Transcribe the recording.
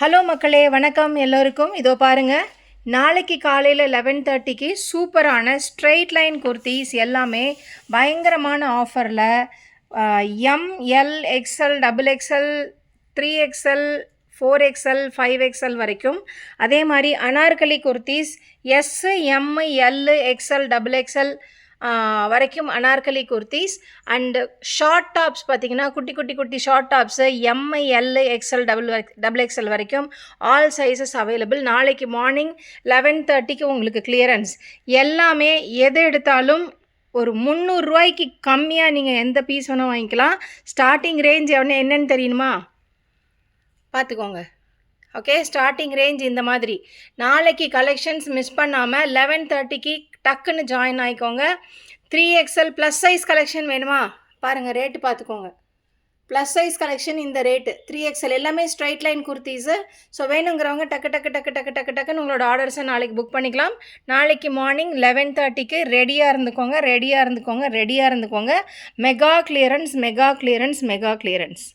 Hello மக்களே வணக்கம் எல்லோருக்கும். இதோ பாருங்கள் நாளைக்கு காலையில் லெவன் தேர்ட்டிக்கு சூப்பரான ஸ்ட்ரெயிட் லைன் குர்த்திஸ் எல்லாமே பயங்கரமான ஆஃபரில் M L XL double XL three XL four XL five XL வரைக்கும். அதே மாதிரி Anarkali kurtis S M L XL double XL வரைக்கும் Anarkali kurtis and short tops பார்த்தீங்கன்னா குட்டி குட்டி குட்டி short tops M L XL double double XL வரைக்கும் all sizes available நாளைக்கு மார்னிங் லெவன் தேர்ட்டிக்கு உங்களுக்கு கிளியரன்ஸ் எல்லாமே எது எடுத்தாலும் ஒரு முந்நூறுரூவாய்க்கு கம்மியாக நீங்கள் எந்த பீஸ் வேணால் வாங்கிக்கலாம். ஸ்டார்டிங் ரேஞ்ச் எவ்வளோ என்னன்னு தெரியணுமா பார்த்துக்கோங்க. ஓகே ஸ்டார்டிங் ரேஞ்ச் இந்த மாதிரி. நாளைக்கு கலெக்ஷன்ஸ் மிஸ் பண்ணாமல் லெவன் தேர்ட்டிக்கு டக்குன்னு join ஆகிக்கோங்க three XL plus size collection வேணுமா? பாருங்கள் ரேட்டு பார்த்துக்கோங்க ப்ளஸ் சைஸ் கலெக்ஷன் இந்த ரேட்டு த்ரீ எக்ஸ்எல் எல்லாமே ஸ்ட்ரைட் லைன் குர்த்திஸு ஸோ வேணுங்கிறவங்க டக்கு டக்கு டக்கு டக்கு டக்கு டக்குன்னு உங்களோட ஆர்டர்ஸை நாளைக்கு புக் பண்ணிக்கலாம். நாளைக்கு மார்னிங் லெவன் தேர்ட்டிக்கு ரெடியாக இருந்துக்கோங்க ரெடியாக இருந்துக்கோங்க ரெடியாக இருந்துக்கோங்க. Mega clearance mega clearance mega clearance